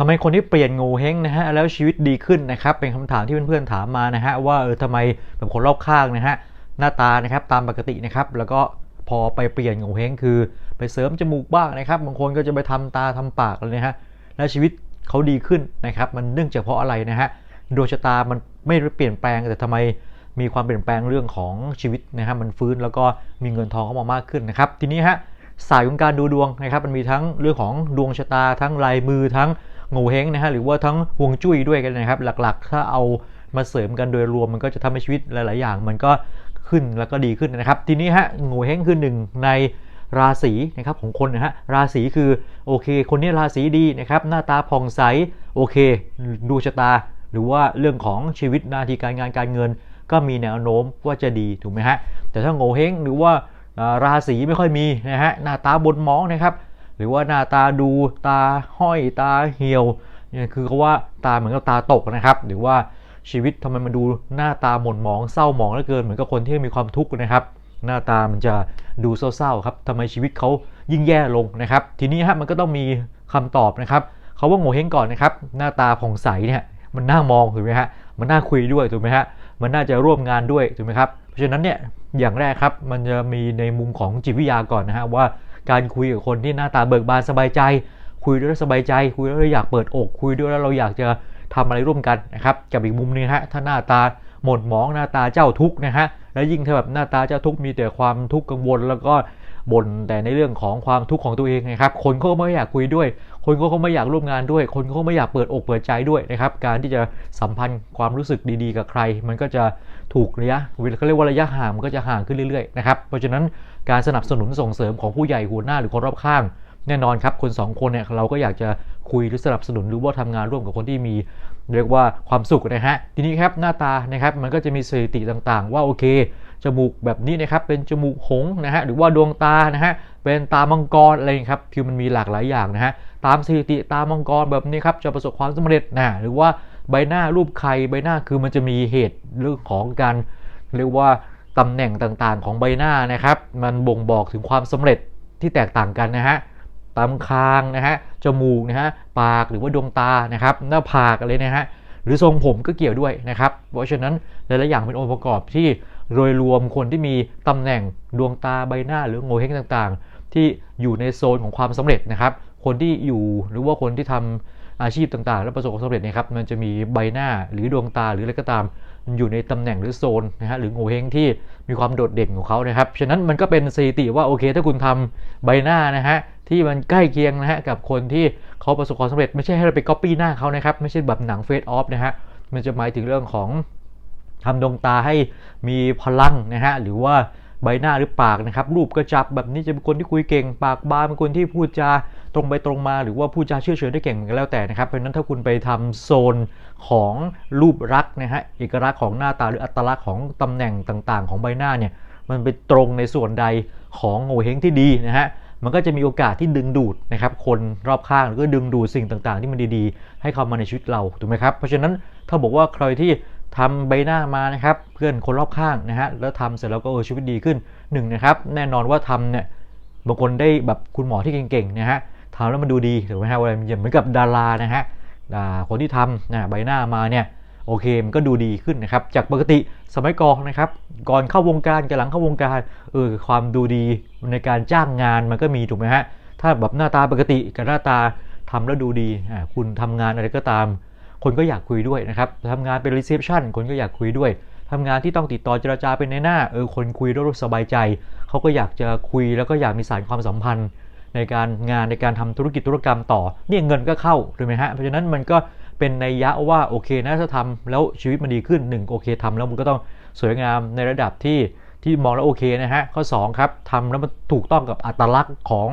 ทำไมคนที่เปลี่ยนงูเฮงนะฮะแล้วชีวิตดีขึ้นนะครับ เป็นคำถามที่เพื่อนๆถามมานะฮะว่าเออทำไมแบบคนรอบข้างนะฮะหน้าตานะครับตามปกตินะครับแล้วก็พอไปเปลี่ยนงูเฮงคือ ไปเสริมจมูกบ้างนะครับบางคนก็จะไปทำตาทำปากเลยนะฮะแล้วชีวิตเขาดีขึ้นนะครับมันเนื่องจากเพราะอะไรนะฮะดวงชะตามันไม่เปลี่ยนแปลงแต่ทำไมมีความเปลี่ยนแปลงเรื่องของชีวิตนะฮะมันฟื้นแล้วก็มีเงินทองเข้ามามากขึ้นนะครับทีนี้ฮะศาสตร์ของการดูดวงนะครับมันมีทั้งเรื่องของดวงชะตาทั้งลายมือทั้ง โงูเฮงนะฮะหรือว่าทั้งฮวงจุ้ยด้วยกันนะครับ หลักๆ ถ้าเอามาเสริมกันโดยรวมมันก็จะทำให้ชีวิตหลาย ๆ อย่าง มันก็ขึ้นแล้วก็ดีขึ้นนะครับ ทีนี้ฮะโงูเฮงคือหนึ่งในราศีนะครับของคนนะฮะราศีคือโอเค คนนี้ราศีดีนะครับหน้าตาผ่องใสโอเคดวงชะตา หรือว่าเรื่องของชีวิตหน้าที่การงานการเงิน ก็มีแนวโน้มว่าจะดีถูกไหมฮะแต่ถ้าโง่เฮงหรือว่าราศีไม่ค่อยมีนะฮะหน้าตาบนมองนะครับ หรือว่าหน้าตาดูตาห้อยตาเหี่ยวเนี่ยคือเขาว่าตาเหมือนกับตาตกนะครับ หรือว่าชีวิตทำไมมันดูหน้าตาหม่นหมองเศร้าหมองเหลือเกินเหมือนกับคนที่มีความทุกข์นะครับ หน้าตามันจะดูเศร้าๆครับทำไมชีวิตเขายิ่งแย่ลงนะครับ ทีนี้ฮะมันก็ต้องมีคำตอบนะครับเขาว่าโง่เฮงก่อนนะครับ หน้าตาผ่องใสเนี่ยมันน่ามองถูกไหมฮะมันน่าคุยด้วยถูกไหมฮะมันน่าจะร่วมงานด้วยถูกไหมครับเพราะฉะนั้นเนี่ยอย่างแรกครับมันจะมีในมุมของจิตวิทยาก่อนนะฮะว่าการคุยกับคนที่หน้าตาเบิกบานสบายใจ คุยด้วยแล้วสบายใจ คุยแล้วอยากเปิดอก คุยด้วยแล้วเราอยากจะทำอะไรร่วมกันนะครับกับอีกมุมนึงฮะถ้าหน้าตาหมดหมองหน้าตาเจ้าทุกข์นะฮะแล้วยิ่งถ้าแบบหน้าตาเจ้าทุกข์มีแต่ความทุกข์กังวล แล้วก็ บ่นแต่ในเรื่องของความทุกข์ของตัวเองนะครับ คนเขาไม่อยากคุยด้วย คนเขาไม่อยากร่วมงานด้วย คนเขาไม่อยากเปิดอกเปิดใจด้วยนะครับ การที่จะสัมพันธ์ความรู้สึกดีๆ กับใคร มันก็จะถูกระยะเขาเรียกว่าระยะห่างมันก็จะห่างขึ้นเรื่อยๆนะครับ เพราะฉะนั้นการสนับสนุนส่งเสริมของผู้ใหญ่หัวหน้าหรือคนรอบข้างแน่นอนครับคน 2 คนเนี่ยเราก็อยากจะคุยหรือสนับสนุนหรือว่าทำงานร่วมกับคนที่มี เรียกว่าความสุขนะฮะทีนี้ครับหน้าตานะครับมันก็จะมีสถิติต่างๆ ว่าโอเค จมูกแบบนี้นะครับเป็นจมูกหงนะฮะหรือว่าดวงตานะฮะเป็นตามังกรอะไรครับคือมันมีหลากหลายอย่างนะฮะตามสถิติตามังกรแบบนี้ครับจะประสบความสำเร็จนะหรือว่าใบหน้ารูปใครใบหน้าคือมันจะมีเหตุเรื่องของการเรียกว่าตำแหน่งต่างๆ ของใบหน้านะครับ มันบ่งบอกถึงความสำเร็จที่แตกต่างกันนะฮะตามคางนะฮะจมูกนะฮะปากหรือว่าดวงตานะครับ หน้าผากอะไรนะฮะหรือทรงผมก็เกี่ยวด้วยนะครับ เพราะฉะนั้นหลายๆอย่างเป็นองค์ประกอบที่ โดยรวมคนที่มีตำแหน่งดวงตาใบหน้าหรือโงเฮงต่างๆ ที่อยู่ในโซนของความสำเร็จนะครับ คนที่อยู่หรือว่าคนที่ทำอาชีพต่างๆ แล้วประสบความสำเร็จนะครับมันจะมีใบหน้าหรือดวงตาหรืออะไรก็ตามอยู่ในตำแหน่งหรือโซนนะฮะหรือโงเฮงที่มีความโดดเด่นของเขานะครับ ฉะนั้นมันก็เป็นสถิติว่าโอเค ถ้าคุณทำใบหน้านะฮะที่มันใกล้เคียงนะฮะกับคนที่เขาประสบความสำเร็จ ไม่ใช่ให้เราไปก๊อปปี้หน้าเขานะครับ ไม่ใช่แบบหนังเฟสออฟนะฮะมันจะหมายถึงเรื่องของ ทำดวงตาให้มีพลังนะฮะหรือว่าใบหน้าหรือปากนะครับ รูปกระจับแบบนี้จะเป็นคนที่คุยเก่ง ปากบานเป็นคนที่พูดจาตรงไปตรงมา หรือว่าพูดจาเชื่อเฉยได้เก่งก็แล้วแต่นะครับเพราะนั้นถ้าคุณไปทำโซนของรูปรักษ์นะฮะเอกลักษณ์ของหน้าตาหรืออัตลักษณ์ของตำแหน่งต่างๆ ของใบหน้าเนี่ยมันไปตรงในส่วนใดของโงเฮงที่ดีนะฮะมันก็จะมีโอกาสที่ดึงดูดนะครับคนรอบข้างหรือก็ดึงดูดสิ่งต่างๆ ที่มันดีๆ ให้เข้ามาในชีวิตเราถูกไหมครับเพราะฉะนั้นถ้าบอกว่าใครที่ ทำใบหน้ามานะครับ เพื่อนคนรอบข้างนะฮะแล้วทำเสร็จแล้วก็เออชีวิตดีขึ้นหนึ่งนะครับแน่นอนว่าทำเนี่ยบางคนได้แบบคุณหมอที่เก่งๆนะฮะทำแล้วมันดูดีถูกไหมฮะอะไรเหมือนกับดารานะฮะคนที่ทำนะใบหน้ามาเนี่ยโอเคมันก็ดูดีขึ้นนะครับ จากปกติสมัยก่อนนะครับ ก่อนเข้าวงการกับหลังเข้าวงการเออความดูดีในการจ้างงานมันก็มีถูกไหมฮะถ้าแบบหน้าตาปกติกับหน้าตาทำแล้วดูดีคุณทำงานอะไรก็ตาม คนก็อยากคุยด้วยนะครับทำงานเป็นรีเซพชันคนก็อยากคุยด้วยทำงานที่ต้องติดต่อเจรจาเป็นในหน้าเออคนคุยแล้วรู้สบายใจ เขาก็อยากจะคุยแล้วก็อยากมีสารความสัมพันธ์ ในการงานในการทำธุรกิจธุรกรรมต่อเนี่ยเงินก็เข้าถูกไหมฮะเพราะฉะนั้นมันก็เป็นในยะว่าโอเคนะถ้าทำแล้วชีวิตมันดีขึ้น 1 โอเคทำแล้วมันก็ต้องสวยงามในระดับที่ที่มองแล้วโอเคนะฮะข้อ2ครับทำแล้วมันถูกต้องกับอัตลักษณ์ของ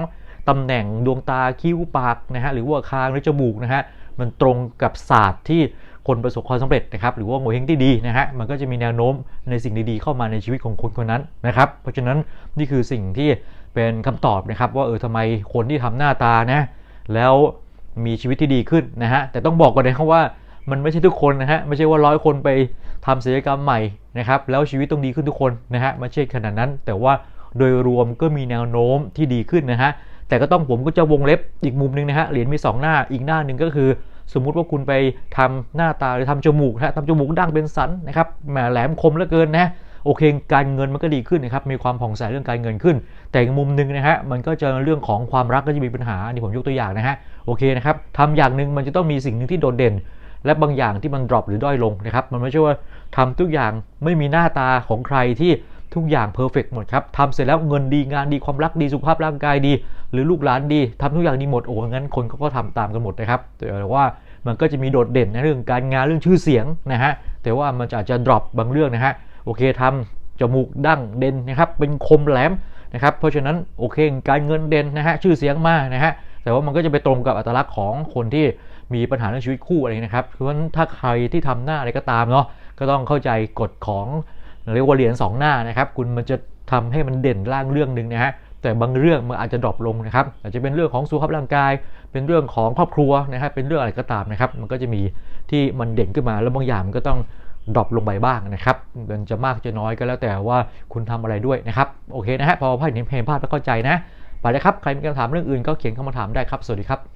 ตำแหน่งดวงตาคิ้วปากนะฮะหรือว่าคางหรือจมูกนะฮะ มันตรงกับศาสตร์ที่คนประสบความสำเร็จนะครับหรือว่าโงเฮงที่ดีนะฮะมันก็จะมีแนวโน้มในสิ่งดีๆเข้ามาในชีวิตของคนคนนั้นนะครับ เพราะฉะนั้นนี่คือสิ่งที่เป็นคำตอบนะครับ ว่าเออทำไมคนที่ทำหน้าตานะแล้วมีชีวิตที่ดีขึ้นนะฮะแต่ต้องบอกก่อนนะครับว่ามันไม่ใช่ทุกคนนะฮะไม่ใช่ว่าร้อยคนไปทำศัลยกรรมใหม่นะครับแล้วชีวิตต้องดีขึ้นทุกคนนะฮะไม่ใช่ขนาดนั้น แต่ว่าโดยรวมก็มีแนวโน้มที่ดีขึ้นนะฮะ แต่ก็ต้องผมก็จะวงเล็บอีกมุมนึงนะฮะเหรียญมี 2 หน้าอีกหน้าหนึ่งก็คือ สมมุติว่าคุณไปทำหน้าตาหรือทำจมูกนะฮะทำจมูกดั้งเป็นสันนะครับแหมแหลมคมเหลือเกินนะโอเค การเงินมันก็ดีขึ้นนะครับ มีความผ่องใสเรื่องการเงินขึ้น แต่อีกมุมหนึ่งนะฮะ มันก็จะเรื่องของความรักก็จะมีปัญหาอันนี่ผมยกตัวอย่างนะฮะ โอเคนะครับทำอย่างหนึ่งมันจะต้องมีสิ่งหนึ่งที่โดดเด่น และบางอย่างที่มันดรอปหรือด้อยลงนะครับ มันไม่ใช่ว่าทำทุกอย่างไม่มีหน้าตาของใครที่ ทุกอย่างเพอร์เฟกหมดครับทำเสร็จแล้วเงินดีงานดีความรักดีสุขภาพร่างกายดี หรือลูกหลานดีทำทุกอย่างดีหมดโอ้งั้นคนเขาก็ทำตามกันหมดนะครับแต่ว่ามันก็จะมีโดดเด่นในเรื่องการงานเรื่องชื่อเสียงนะฮะแต่ว่ามันอาจจะดรอปบางเรื่องนะฮะโอเคทำจมูกดั้งเด่นนะครับเป็นคมแหลมนะครับเพราะฉะนั้นโอเคการเงินเด่นนะฮะชื่อเสียงมากนะฮะแต่ว่ามันก็จะไปตรงกับอัตลักษณ์ของคนที่มีปัญหาเรื่องชีวิตคู่อะไรนะครับเพราะฉะนั้นถ้าใครที่ทำหน้าอะไรก็ตามเนาะก็ต้องเข้าใจกฎของ เรียกว่าเหรียญสองหน้านะครับคุณมันจะทำให้มันเด่นร่างเรื่องหนึ่งนะฮะแต่บางเรื่องมันอาจจะดรอปลงนะครับอาจจะเป็นเรื่องของสุขภาพร่างกาย เป็นเรื่องของครอบครัวนะครับเป็นเรื่องอะไรก็ตามนะครับ มันก็จะมีที่มันเด่นขึ้นมาแล้วบางอย่างมันก็ต้องดรอปลงไปบ้างนะครับมันจะมากจะน้อยก็แล้วแต่ว่าคุณทำอะไรด้วยนะครับโอเคนะฮะพอพ่อเห็นเพลงภาพแล้วเข้าใจนะไปเลยครับใครมีคำถามเรื่องอื่นก็เขียนเข้ามาถามได้ครับสวัสดีครับ